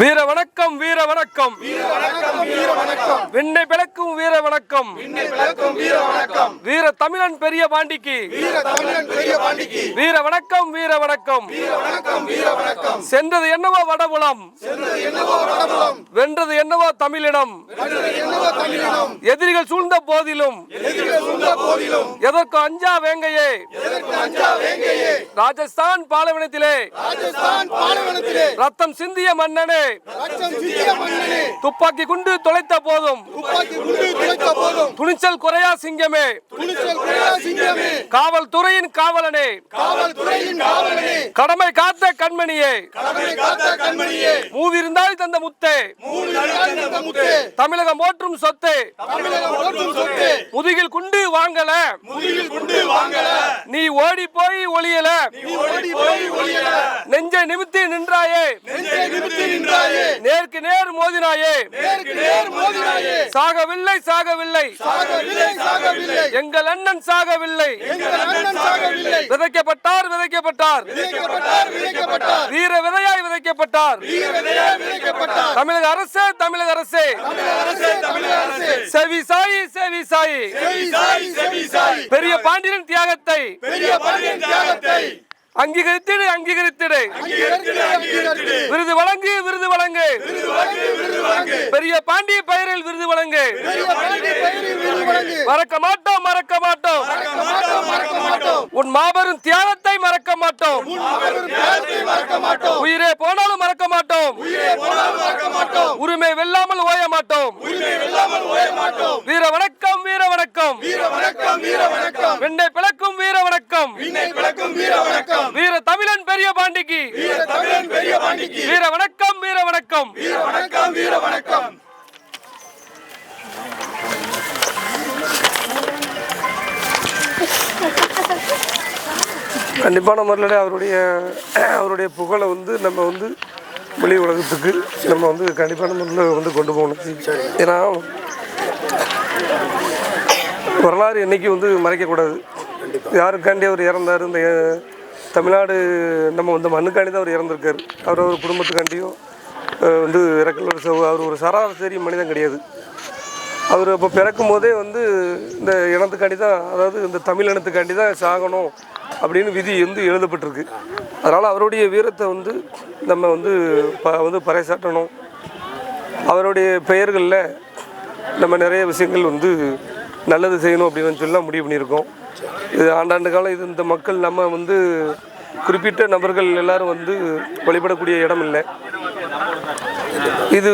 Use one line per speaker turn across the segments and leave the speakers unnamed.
வீர வணக்கம் வீர வணக்கம். விண்ணை பிளக்கும் வீர வணக்கம். வீர தமிழன் பெரிய பாண்டிக்கு. வீர வணக்கம் வீர வணக்கம். சென்றது என்னவோ வடபுலம். வென்றது என்னவோ தமிழினம் எதிரிகள் சூழ்ந்த போதிலும். எதற்கு அஞ்சா வேங்கையே. ராஜஸ்தான் பாலைவனத்திலே. ரத்தம் சிந்திய மன்னனே. துப்பாக்கி குண்டு தொலைத்த போதும். துணிச்சல் குறையா சிங்கமே. காவல்துறையின் காவலனே. கடமை காத்த கண்மணியே. மூவிருந்தால் தந்த முத்தே. தமிழகம் போற்றும் சொத்தே. முதுகில் குண்டு வாங்கல. நீ ஓடி போய் ஒளியல. நெஞ்சை நிமித்தி நின்றாயே. நேருக்கு நேர் மோதினாயே. சாகவில்லை சாகவில்லை. எங்கள் அண்ணன் சாகவில்லை. விதைக்கப்பட்டார் விதைக்கப்பட்டார். வீர விதையாய் விதைக்கப்பட்டார். தமிழக அரசே தமிழக அரசே. செவி சாயி செவி சாயி பெரிய பாண்டியன் தியாகத்தை அங்கீகரித்திடு அங்கீகரித்திடு. விருது வழங்கு விருது வழங்கு. பெரிய பாண்டிய பெயரில் விருது வழங்கு. மறக்க மாட்டோம் மறக்க மாட்டோம். உன் மாபெரும் தியாகத்தை மறக்க மாட்டோம். உயிரே போனாலும் மறக்க மாட்டோம். உரிமை வெல்லாமல் ஓய மாட்டோம். வீர வணக்கம் வீர வணக்கம். வெண்ணை பிளக்கும் வீர கண்டிப்பான முறையில் அவருடைய அவருடைய புகழை வந்து நம்ம வந்து வெளி உலகத்துக்கு நம்ம வந்து கண்டிப்பான முறையில் வந்து கொண்டு போகணும். ஏன்னா வரலாறு என்னைக்கு வந்து மறைக்கக்கூடாது. யாருக்காண்டி அவர் இறந்தார்? இந்த தமிழ்நாடு நம்ம வந்து மண்ணுக்காண்டி தான் அவர் இறந்திருக்காரு. அவர் அவர் குடும்பத்துக்காண்டியும் வந்து இறக்கல ஒரு ச- அவர் ஒரு சராசரி மனிதன் கிடையாது. அவர் அப்போ பிறக்கும் போதே வந்து இந்த இனத்துக்காண்டி தான் அதாவது இந்த தமிழ் இனத்துக்காண்டி தான் சாகணும். அப்படின்னு விதி வந்து எழுதப்பட்டிருக்கு. அதனால் அவருடைய வீரத்தை வந்து நம்ம வந்து ப வந்து பறைசாட்டணும் அவருடைய பெயர்களில் நம்ம நிறைய விஷயங்கள் வந்து நல்லது செய்யணும் அப்படின்னு சொல்லலாம் முடிவு பண்ணியிருக்கோம். இது ஆண்டாண்டு காலம் இது இந்த மக்கள் நம்ம வந்து குறிப்பிட்ட நபர்கள் எல்லாரும் வந்து வழிபடக்கூடிய இடம் இல்லை. இது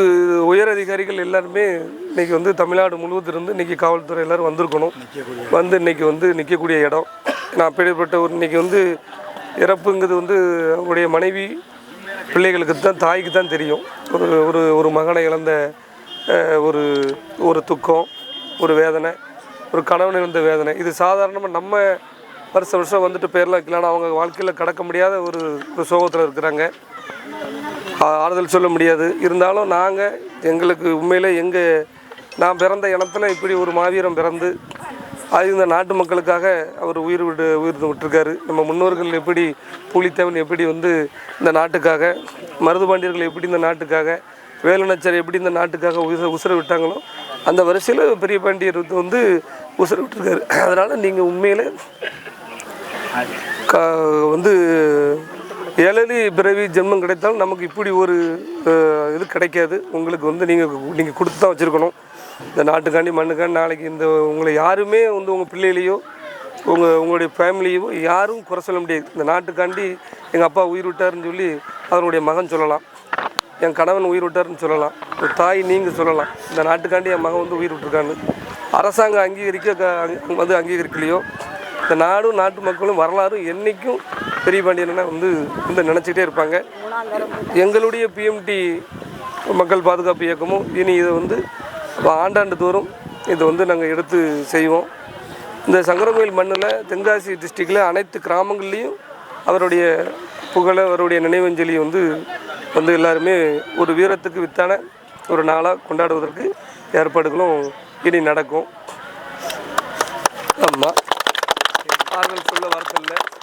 உயர் அதிகாரிகள் எல்லாருமே இன்னைக்கு வந்து தமிழ்நாடு முழுவதும் இருந்து இன்னைக்கு காவல்துறை எல்லாரும் வந்திருக்கணும். வந்து இன்னைக்கு வந்து நிற்கக்கூடிய இடம். நான் பிடிப்பட்ட ஒரு இன்னைக்கு வந்து இறப்புங்கிறது வந்து அவங்களுடைய மனைவி பிள்ளைகளுக்கு தான் தாய்க்கு தான் தெரியும். ஒரு ஒரு ஒரு மகனை இழந்த ஒரு ஒரு துக்கம் ஒரு வேதனை ஒரு கணவன் இழந்த வேதனை. இது சாதாரணமாக நம்ம வருஷ வருஷம் வந்துட்டு பேரில் வைக்கலாம் அவங்க வாழ்க்கையில் கடக்க முடியாத ஒரு ஒரு சோகத்தில் இருக்கிறாங்க. ஆறுதல் சொல்ல முடியாது. இருந்தாலும் நாங்கள் எங்களுக்கு உண்மையிலே எங்கள் நான் பிறந்த இனத்தில் இப்படி ஒரு மாவீரம் பிறந்து அது இந்த நாட்டு மக்களுக்காக அவர் உயிர் விட்டு உயிர் விட்டுருக்காரு. நம்ம முன்னோர்கள் எப்படி பூலித்தேவன் எப்படி வந்து இந்த நாட்டுக்காக மருதுபாண்டியர்கள் எப்படி இந்த நாட்டுக்காக வேலுநச்சர் எப்படி இந்த நாட்டுக்காக உச உசுர விட்டாங்களோ அந்த வரிசையில் பெரிய பாண்டியர் வந்து உசுர விட்டுருக்காரு. அதனால் நீங்கள் உண்மையில் க வந்து ஏழலி பிறவி ஜென்மம் கிடைத்தாலும் நமக்கு இப்படி ஒரு இது கிடைக்காது. உங்களுக்கு வந்து நீங்கள் நீங்கள் கொடுத்து தான் வச்சுருக்கணும். இந்த நாட்டுக்காண்டி மண்ணுக்காண்டி நாளைக்கு இந்த உங்களை யாருமே வந்து உங்கள் பிள்ளைகளையோ உங்கள் உங்களுடைய ஃபேமிலியோ யாரும் குறை சொல்ல முடியாது. இந்த நாட்டுக்காண்டி எங்கள் அப்பா உயிர் விட்டாருன்னு சொல்லி அவருடைய மகன் சொல்லலாம். என் கணவன் உயிர் விட்டாருன்னு சொல்லலாம். ஒரு தாய் நீங்கள் சொல்லலாம். இந்த நாட்டுக்காண்டி என் மகன் வந்து உயிர் விட்டுருக்கான்னு. அரசாங்கம் அங்கீகரிக்க அங்க- வந்து அங்கீகரிக்கலையோ இந்த நாடும் நாட்டு மக்களும் வரலாறும் என்றைக்கும் பெரிய பாண்டியனா வந்து வந்து நினச்சிக்கிட்டே இருப்பாங்க. எங்களுடைய பிஎம்டி மக்கள் பாதுகாப்பு இயக்கமும் இனி இதை வந்து ஆண்டாண்டு தோறும் இதை வந்து நாங்கள் எடுத்து செய்வோம். இந்த சங்கரங்கோயில் மண்ணில் தென்காசி டிஸ்ட்ரிக்டில் அனைத்து கிராமங்கள்லேயும் அவருடைய புகழை அவருடைய நினைவஞ்சலி வந்து வந்து எல்லாருமே ஒரு வீரத்துக்கு வித்தான ஒரு நாளாக கொண்டாடுவதற்கு ஏற்பாடுகளும் இனி நடக்கும். ஆமாம் ஆறுதல் சொல்ல வார்த்தை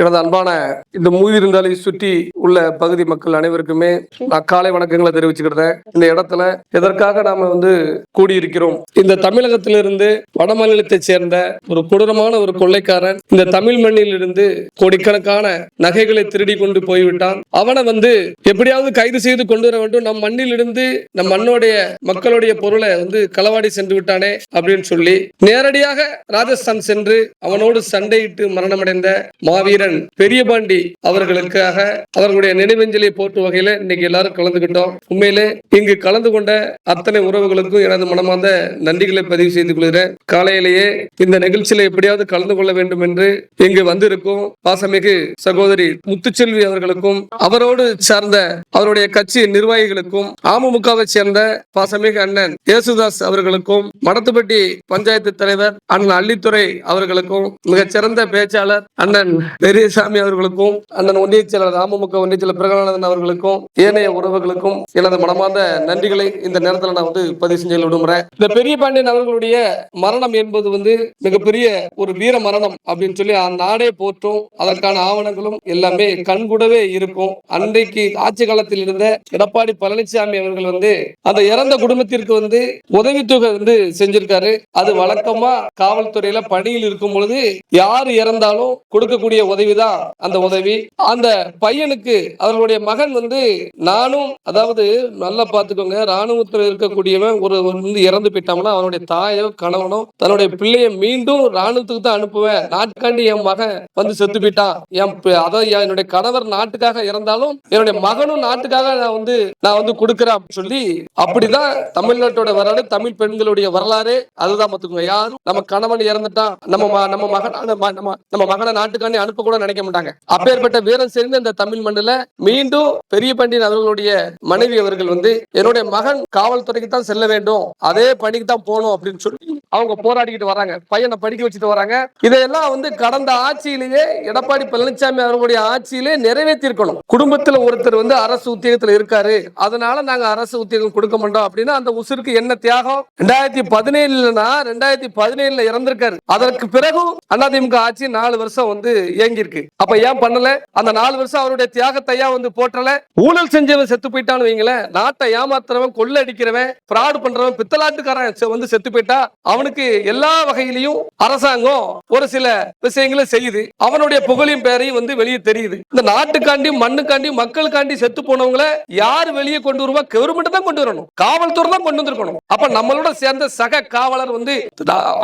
எனது அன்பான இந்த மூதிருந்தாலை சுற்றி உள்ள பகுதி மக்கள் அனைவருக்குமே நான் காலை வணக்கங்களை தெரிவிச்சுக்கிறேன். இந்த இடத்துல எதற்காக நாம வந்து கூடியிருக்கிறோம்? இந்த தமிழகத்திலிருந்து வடமாநிலத்தை சேர்ந்த ஒரு கொடூரமான ஒரு கொள்ளைக்காரன் இந்த தமிழ் மண்ணில் இருந்து கோடிக்கணக்கான நகைகளை திருடி கொண்டு போய்விட்டான். அவனை வந்து எப்படியாவது கைது செய்து கொண்டு வர வேண்டும். நம் மண்ணில் இருந்து நம் மண்ணுடைய மக்களுடைய பொருளை வந்து களவாடி சென்று விட்டானே அப்படின்னு சொல்லி நேரடியாக ராஜஸ்தான் சென்று அவனோடு சண்டையிட்டு மரணமடைந்த மாவீரன் பெரியபாண்டி அவர்களுக்காக அவர்களுடைய நினைவஞ்சலியை போற்று வகையில இன்னைக்கு எல்லாரும் கலந்துகிட்டோம். உண்மையிலே இங்கு கலந்து கொண்ட அத்தனை உறவுகளுக்கும் எனது மனமார்ந்த நன்றிகளை பதிவு செய்து கொள்கிறேன். காலையிலேயே இந்த நிகழ்ச்சியில எப்படியாவது கலந்து கொள்ள வேண்டும் என்று இங்கு வந்திருக்கும் பாசமிகு சகோதரி முத்துச்செல்வி அவர்களுக்கும் அவரோடு சார்ந்த அவருடைய கட்சி நிர்வாகிகளுக்கும் அமமுகவை சேர்ந்த பாசமிகு அண்ணன் இயேசுதாஸ் அவர்களுக்கும் மடத்துப்பட்டி பஞ்சாயத்து தலைவர் அண்ணன் அள்ளித்துறை அவர்களுக்கும் மிகச்சிறந்த பேச்சாளர் அண்ணன் பெரியசாமி அவர்களுக்கும் அண்ணன் ஒன்றிய செயலர் அமமுக ஒன்றிய செயலர் பிரகலானந்தன் அவர்களுக்கும் ஏனைய உறவுகளுக்கும் எனது மனமார்ந்த நன்றிகளை இந்த நேரத்தில் நான் வந்து பதிவு செஞ்சு விடுமுறேன் இந்த பெரிய பாண்டியன் அவர்களுடைய மரணம் என்பது வந்து மிகப்பெரிய ஒரு வீர மரணம் அப்படின்னு சொல்லி அந்த நாடே போற்றும் அதற்கான ஆவணங்களும் எல்லாமே கண்கூடவே இருக்கும். அன்றைக்கு ஆட்சி காலத்தில் இருந்த எடப்பாடி பழனிசாமி அவர்கள் வந்து அந்த இறந்த குடும்பத்திற்கு வந்து உதவித்தொகை வந்து செஞ்சிருக்காரு. அது வழக்கமா காவல்துறையில பணியில் இருக்கும் பொழுது யார் இறந்தாலும் கொடுக்கக்கூடிய உதவி உதவிதான் அந்த உதவி. அந்த பையனுக்கு அவர்களுடைய மகன் வந்து நானும் அதாவது நல்லா பாத்துக்கோங்க ராணுவத்தில் இருக்கக்கூடியவன் ஒரு வந்து இறந்து போயிட்டாங்கன்னா அவனுடைய தாயோ கணவனோ தன்னுடைய பிள்ளைய மீண்டும் ராணுவத்துக்கு தான் அனுப்புவேன். நாட்காண்டி என் மகன் வந்து செத்து போயிட்டான். என் அதாவது என்னுடைய கணவர் நாட்டுக்காக இறந்தாலும் என்னுடைய மகனும் நாட்டுக்காக நான் வந்து நான் வந்து கொடுக்கிறேன் அப்படின்னு சொல்லி அப்படிதான் தமிழ்நாட்டோட வரலாறு தமிழ் பெண்களுடைய வரலாறு. அதுதான் பாத்துக்கோங்க யாரும் நம்ம கணவன் இறந்துட்டான். நம்ம நம்ம மகன் நம்ம நம்ம- மகனை நாட்டுக்காண்டி அனுப்ப கூட நினைக்க மாட்டாங்க. அப்பேற்பட்ட வீரம் சேர்ந்த இந்த தமிழ் மண்ணுல மீண்டும் பெரிய பண்டியன் அவர்களுடைய மனைவி அவர்கள் வந்து என்னுடைய மகன் காவல்துறைக்கு தான் செல்ல வேண்டும் அதே பணிக்கு தான் போகணும் அப்படின்னு சொல்லி அவங்க போராடிக்கிட்டு வராங்க. பையனை படிக்க வச்சுட்டு வராங்க. இதையெல்லாம் வந்து கடந்த ஆட்சியிலேயே எடப்பாடி பழனிசாமி அவர்களுடைய ஆட்சியிலே நிறைவேற்றிருக்கணும் குடும்பத்துல ஒருத்தர் வந்து அரசு உத்தியோகத்துல இருக்காரு. அதனால நாங்க அரசு உத்தியோகம் கொடுக்க மாட்டோம் அப்படின்னா அந்த உசுருக்கு என்ன தியாகம்? ரெண்டாயிரத்தி பதினேழுலனா ரெண்டாயிரத்தி பதினேழுல இறந்திருக்காரு. அதற்கு பிறகும் அதிமுக ஆட்சி நாலு வருஷம் வந்து இயங்கி இருக்கு. அப்ப ஏன் பண்ணல? அந்த நாலு வருஷம் அவருடைய தியாகத்தையா வந்து போற்றல? ஊழல் செஞ்சவன் செத்து போயிட்டான்னு வைங்களேன். நாட்டை ஏமாத்துறவன் கொள்ள அடிக்கிறவன் ஃப்ராடு பண்றவன் பித்தலாட்டுக்காரன் வந்து செத்து போயிட்டா அவனுக்கு எல்லா வகையிலையும் அரசாங்கம் ஒரு சில விஷயங்களை செய்யுது. அவனுடைய புகழையும் பேரையும் வந்து வெளியே தெரியுது. இந்த நாட்டுக்காண்டி மண்ணுக்காண்டி மக்களுக்காண்டி செத்து போனவங்களை யார் வெளியே கொண்டு வருவா? கவர்மெண்ட் தான் கொண்டு வரணும். காவல்துறை தான் கொண்டு வந்திருக்கணும். அப்ப நம்மளோட சேர்ந்த சக காவலர் வந்து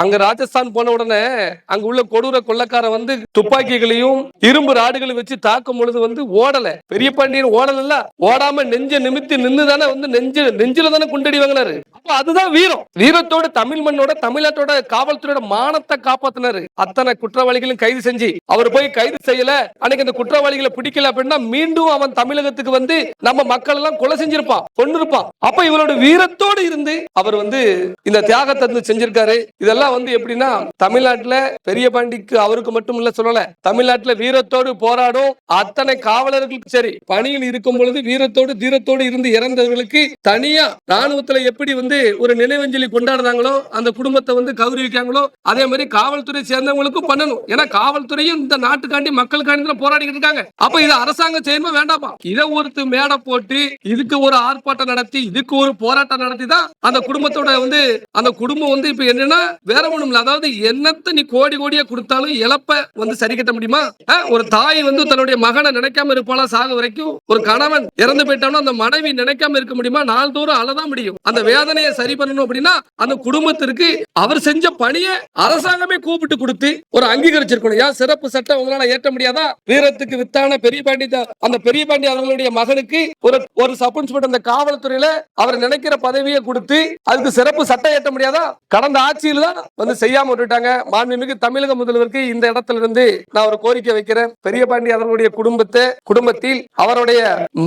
அங்க ராஜஸ்தான் போன உடனே அங்க உள்ள கொடூர கொள்ளக்காரன் வந்து துப்பாக்கிகளையும் இரும்பு ராடுகளை வச்சு தாக்கும் பொழுது வந்து ஓடல. பெரிய பாண்டியன் ஓடல ஓடாம நெஞ்ச நிமித்தி நின்று தானே வந்து நெஞ்சு நெஞ்சில தானே குண்டடி வாங்கினாரு அதுதான் வீரம். வீரத்தோட தமிழ் மண்ணோட தமிழத்தோட காவல்துறையோட மானத்தை காப்பாத்தினாரு. அத்தனை குற்றவாளிகளும் கைது செஞ்சு அவர் போய் கைது செய்யல. அன்னைக்கு அந்த குற்றவாளிகளை பிடிக்கல அப்படின்னா மீண்டும் அவன் தமிழகத்துக்கு வந்து நம்ம மக்கள் எல்லாம் கொலை செஞ்சிருப்பான் கொண்டு இருப்பான் அப்ப இவரோட வீரத்தோடு இருந்து அவர் வந்து இந்த தியாகத்தை வந்து செஞ்சிருக்காரு. இதெல்லாம் வந்து எப்படின்னா தமிழ்நாட்டுல பெரிய பாண்டிக்கு அவருக்கு மட்டும் இல்ல சொல்லல தமிழ்நாட்டுல வீரத்தோடு போராடும் அத்தனை காவலர்களுக்கு சரி பணியில் இருக்கும் பொழுது வீரத்தோடு தீரத்தோடு இருந்து இறந்தவர்களுக்கு தனியா ராணுவத்துல எப்படி வந்து வந்து ஒரு நினைவஞ்சலி கொண்டாடுறாங்களோ அந்த குடும்பத்தை வந்து கௌரவிக்காங்களோ அதே மாதிரி காவல்துறை சேர்ந்தவங்களுக்கும் பண்ணணும். ஏன்னா காவல்துறையும் இந்த நாட்டுக்காண்டி மக்களுக்காண்டி தான் போராடிக்கிட்டு இருக்காங்க. அப்ப இது அரசாங்கம் செய்யணுமா வேண்டாமா? இதை ஒருத்து மேடை போட்டு இதுக்கு ஒரு ஆர்ப்பாட்டம் நடத்தி இதுக்கு ஒரு போராட்டம் நடத்தி தான் அந்த குடும்பத்தோட வந்து அந்த குடும்பம் வந்து இப்ப என்னன்னா வேற ஒண்ணும் இல்ல. அதாவது என்னத்த நீ கோடி கோடியா கொடுத்தாலும் இழப்ப வந்து சரி கட்ட முடியுமா? ஒரு தாய் வந்து தன்னுடைய மகனை நினைக்காம இருப்பாளா சாக வரைக்கும்? ஒரு கணவன் இறந்து போயிட்டாலும் அந்த மனைவி நினைக்காம இருக்க முடியுமா? நாள்தோறும் அழதான் முடியும். அந்த வேதனை வேதனையை சரி பண்ணணும் அப்படின்னா அந்த குடும்பத்திற்கு அவர் செஞ்ச பணியை அரசாங்கமே கூப்பிட்டு கொடுத்து ஒரு அங்கீகரிச்சிருக்கணும். ஏன்? சிறப்பு சட்டம் உங்களால ஏற்ற முடியாதா? வீரத்துக்கு வித்தான பெரிய பாண்டி அந்த பெரிய பாண்டி அவர்களுடைய மகனுக்கு ஒரு ஒரு சப் இன்ஸ்பெக்டர் அந்த காவல்துறையில அவர் நினைக்கிற பதவியை கொடுத்து அதுக்கு சிறப்பு சட்டம் ஏற்ற முடியாதா? கடந்த ஆட்சியில் தான் வந்து செய்யாம விட்டுட்டாங்க. மாண்புமிகு தமிழக முதல்வருக்கு இந்த இடத்துல இருந்து நான் ஒரு கோரிக்கை வைக்கிறேன். பெரிய பாண்டி அவர்களுடைய குடும்பத்தை குடும்பத்தில் அவருடைய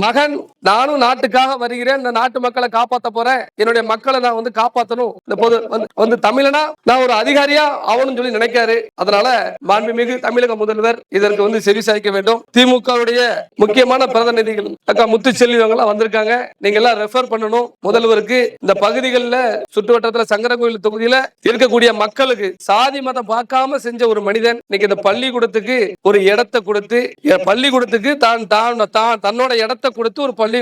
மகன் நானும் நாட்டுக்காக வருகிறேன். இந்த நாட்டு மக்களை காப்பாற்ற போறேன். என்னுடைய மக்கள்
மக்களை நான் வந்து காப்பாத்தணும். இந்த பொது வந்து வந்து தமிழனா நான் ஒரு அதிகாரியா ஆகணும்னு சொல்லி நினைக்காரு. அதனால மாண்புமிகு தமிழக முதல்வர் இதற்கு வந்து செவி சாய்க்க வேண்டும். திமுகவுடைய முக்கியமான பிரதிநிதிகள் அக்கா முத்துச்செல்வி அவங்க எல்லாம் வந்திருக்காங்க. நீங்க எல்லாம் ரெஃபர் பண்ணணும். முதல்வருக்கு இந்த பகுதிகளில் சுற்றுவட்டத்துல சங்கரகோயில் தொகுதியில இருக்கக்கூடிய மக்களுக்கு சாதி மதம் பார்க்காம செஞ்ச ஒரு மனிதன் இன்னைக்கு இந்த பள்ளிக்கூடத்துக்கு ஒரு இடத்தை கொடுத்து பள்ளிக்கூடத்துக்கு தான் தான் தான் தன்னோட இடத்தை கொடுத்து ஒரு பள்ளி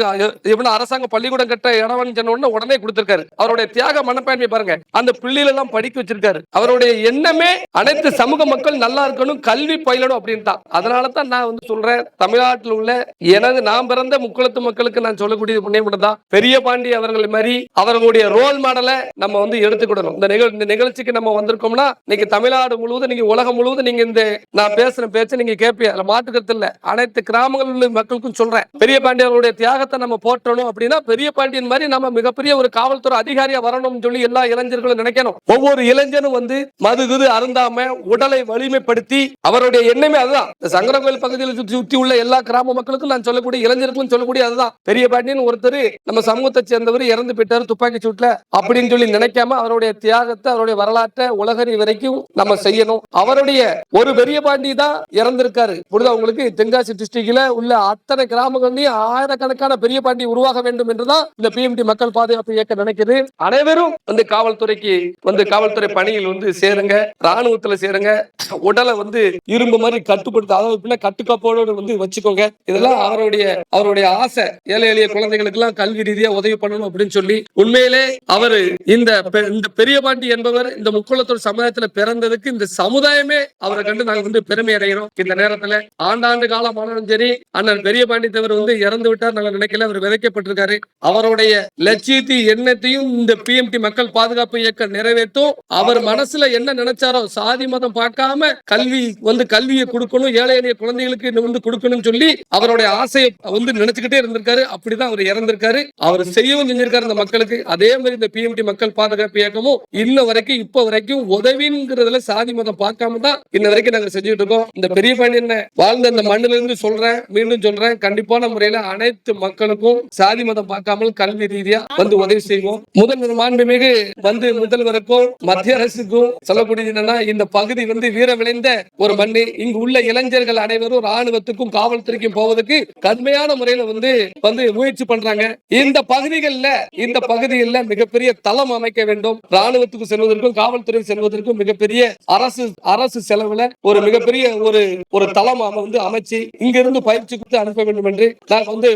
எப்படி அரசாங்க பள்ளிக்கூடம் கட்ட இடம் சொன்ன உடனே உடனே கொடுத்திருக்காரு. அவருடைய தியாக மனப்பான்மை பாருங்க. அந்த பிள்ளையில எல்லாம் படிக்க வச்சிருக்காரு. அவருடைய எண்ணமே அனைத்து சமூக மக்கள் நல்லா இருக்கணும் கல்வி பயிலணும் அப்படின்னு தான் அதனால தான் நான் வந்து சொல்றேன் தமிழ்நாட்டில் உள்ள எனது நான் பிறந்த முக்குளத்து மக்களுக்கு நான் சொல்லக்கூடிய புண்ணியம் தான் பெரிய பாண்டி அவர்கள் மாதிரி அவர்களுடைய ரோல் மாடலை நம்ம வந்து எடுத்துக்கிடணும். இந்த நிகழ் இந்த நிகழ்ச்சிக்கு நம்ம வந்திருக்கோம்னா இன்னைக்கு தமிழ்நாடு முழுவதும் நீங்க உலகம் முழுவதும் நீங்க இந்த நான் பேசுற பேச்சு நீங்க கேட்பீங்க. அதுல மாற்றுக்கிறது இல்ல. அனைத்து கிராமங்களில் உள்ள மக்களுக்கும் சொல்றேன். பெரிய பாண்டி அவருடைய தியாகத்தை நம்ம போற்றணும் அப்படின்னா பெரிய பாண்டியன் மாதிரி நம்ம மிகப்பெரிய ஒரு காவல்துறை அதிகாரியா வரணும்னு சொல்லி எல்லா இளைஞர்களும் நினைக்கணும். ஒவ்வொரு இளைஞனும் வந்து மதுகுது அருந்தாம உடலை வலிமைப்படுத்தி அவருடைய எண்ணமே அதுதான். இந்த சங்கரகோயில் பகுதியில் சுற்றி சுற்றி உள்ள எல்லா கிராம மக்களுக்கும் நான் சொல்லக்கூடிய இளைஞர்களுக்கும் சொல்லக்கூடிய அதுதான். பெரிய பாண்டியன் ஒருத்தர் நம்ம சமூகத்தை சேர்ந்தவர் இறந்து போயிட்டாரு துப்பாக்கி சூட்ல அப்படின்னு சொல்லி நினைக்காம அவருடைய தியாகத்தை அவருடைய வரலாற்றை உலகறி வரைக்கும் நம்ம செய்யணும். அவருடைய ஒரு பெரிய பாண்டி தான் இறந்திருக்காரு. புரிதா உங்களுக்கு? தென்காசி டிஸ்ட்ரிக்ட்ல உள்ள அத்தனை கிராமங்களையும் ஆயிரக்கணக்கான பெரிய பாண்டி உருவாக வேண்டும் என்றுதான் இந்த பிஎம்டி மக்கள் பாதுகாப்பு இயக்கம் நினைக்குது அனைவரும் வந்து காவல்துறைக்கு வந்து காவல்துறை பணியில் வந்து சேருங்க ராணுவத்துல சேருங்க. உடலை வந்து இரும்பு மாதிரி கட்டுப்படுத்த அதாவது கட்டுக்கோப்போடு வந்து வச்சுக்கோங்க. இதெல்லாம் அவருடைய அவருடைய ஆசை. ஏழை எளிய குழந்தைகளுக்கு எல்லாம் கல்வி ரீதியா உதவி பண்ணணும் அப்படின்னு சொல்லி உண்மையிலே அவரு இந்த இந்த பெரிய பாண்டி என்பவர் இந்த முக்குளத்தூர் சமுதாயத்துல பிறந்ததுக்கு இந்த சமுதாயமே அவரை கண்டு நாங்க வந்து பெருமை அடைகிறோம். இந்த நேரத்துல ஆண்டாண்டு காலமானாலும் சரி அண்ணன் பெரிய பாண்டி தேவர் வந்து இறந்து விட்டார் நாங்க நினைக்கல அவர் விதைக்கப்பட்டிருக்காரு. அவருடைய லட்சியத்தை எண்ணத்தையும் இந்த பிஎம்டி மக்கள் பாதுகாப்பு இயக்கம் நிறைவேற்றும். அவர் மனசுல என்ன நினைச்சாரோ சாதி மதம் பார்க்காம கல்வி வந்து கல்வியை கொடுக்கணும் ஏழை எளிய குழந்தைகளுக்கு வந்து கொடுக்கணும்னு சொல்லி அவருடைய ஆசையை வந்து நினைச்சுக்கிட்டே இருந்திருக்காரு. அப்படிதான் அவர் இறந்திருக்காரு. அவர் செய்யவும் செஞ்சிருக்காரு இந்த மக்களுக்கு. அதே மாதிரி இந்த பிஎம்டி மக்கள் பாதுகாப்பு இயக்கமும் இன்ன வரைக்கும் இப்ப வரைக்கும் உதவிங்கிறதுல சாதி மதம் பார்க்காம தான் இன்ன வரைக்கும் நாங்க செஞ்சுட்டு இருக்கோம். இந்த பெரிய பாண்டியன் வாழ்ந்த இந்த மண்ணில இருந்து சொல்றேன் மீண்டும் சொல்றேன். கண்டிப்பான முறையில அனைத்து மக்களுக்கும் சாதி மதம் பார்க்காமல் கல்வி ரீதியா வந்து உதவி செய்வோம். முதல் மாண்புமிகு வந்து முதல்வருக்கும் மத்திய அரசுக்கும் சொல்லக்கூடியது என்னன்னா இந்த பகுதி வந்து வீர விளைந்த ஒரு மண்ணு. இங்கு உள்ள இளைஞர்கள் அனைவரும் ராணுவத்துக்கும் காவல்துறைக்கும் போவதற்கு கடுமையான முறையில வந்து வந்து முயற்சி பண்றாங்க. இந்த பகுதிகளில் இந்த பகுதிகளில் மிகப்பெரிய தளம் அமைக்க வேண்டும். ராணுவத்துக்கு செல்வதற்கும் காவல்துறை செல்வதற்கும் மிகப்பெரிய அரசு அரசு செலவுல ஒரு மிகப்பெரிய ஒரு ஒரு தளம் வந்து அமைச்சு இங்கிருந்து பயிற்சி கொடுத்து அனுப்ப வேண்டும் என்று நான் வந்து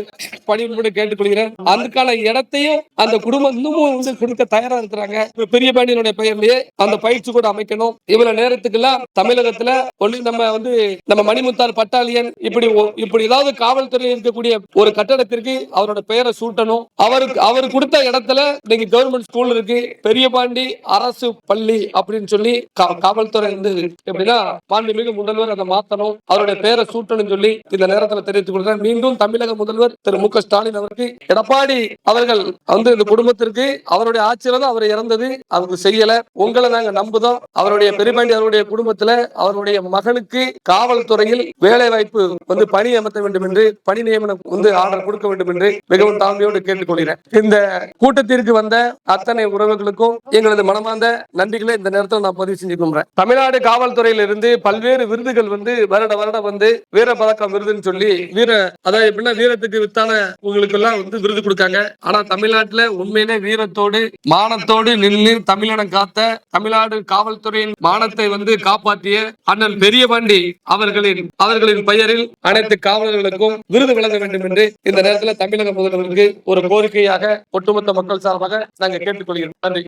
பணிவுடன் கேட்டுக்கொள்கிறேன். அதுக்கான இடத்தையும் அந்த குடும்பம் இன்னமும் வந்து கொடுக்க தயாரா இருக்கிறாங்க. பெரிய பாண்டியனுடைய பெயர்லயே அந்த பயிற்சி கூட அமைக்கணும். இவ்வளவு நேரத்துக்கெல்லாம் தமிழகத்துல ஒண்ணு நம்ம வந்து நம்ம மணிமுத்தார் பட்டாளியன் இப்படி இப்படி ஏதாவது காவல்துறையில் இருக்கக்கூடிய ஒரு கட்டடத்திற்கு அவரோட பெயரை சூட்டணும். அவருக்கு அவர் கொடுத்த இடத்துல இன்னைக்கு கவர்மெண்ட் ஸ்கூல் இருக்கு. பெரியபாண்டி அரசு பள்ளி அப்படின்னு சொல்லி கா- காவல்துறை வந்து எப்படின்னா மாண்புமிகு முதல்வர் அதை மாத்தணும். அவருடைய பெயரை சூட்டணும் சொல்லி இந்த நேரத்துல தெரிவித்துக் கொள்றேன். மீண்டும் தமிழக முதல்வர் திரு மு க ஸ்டாலின் அவருக்கு எடப்பாடி அவர்கள் வந்து இந்த குடும்பத்திற்கு அவருடைய ஆட்சியில தான் அவர் இறந்தது அவங்க செய்யல. உங்களை நாங்க நம்புதோம். அவருடைய பெருமாண்டி அவருடைய குடும்பத்துல அவருடைய மகனுக்கு காவல்துறையில் வேலை வாய்ப்பு வந்து பணி அமர்த்த வேண்டும் என்று பணி நியமனம் வந்து ஆர்டர் கொடுக்க வேண்டும் என்று மிகவும் தாழ்மையோடு கேட்டுக்கொள்கிறேன். இந்த கூட்டத்திற்கு வந்த அத்தனை உறவுகளுக்கும் எங்களது மனமார்ந்த நன்றிகளை இந்த நேரத்தில் நான் பதிவு செஞ்சு கொள்றேன் தமிழ்நாடு காவல்துறையில இருந்து பல்வேறு விருதுகள் வந்து வருட வருடம் வந்து வீர பதக்கம் விருதுன்னு சொல்லி வீர அதாவது எப்படின்னா வீரத்துக்கு வித்தான உங்களுக்கு எல்லாம் வந்து விருது கொடுக்காங்க. ஆனா தமிழ்நாட்டுல உண்மையிலே வீர வீரத்தோடு மானத்தோடு நின்று தமிழனம் காத்த தமிழ்நாடு காவல்துறையின் மானத்தை வந்து காப்பாற்றிய அண்ணன் பெரியபாண்டி அவர்களின் அவர்களின் பெயரில் அனைத்து காவலர்களுக்கும் விருது வழங்க வேண்டும் என்று இந்த நேரத்தில் தமிழக முதல்வருக்கு ஒரு கோரிக்கையாக ஒட்டுமொத்த மக்கள் சார்பாக நாங்கள் கேட்டுக்கொள்கிறோம். நன்றி.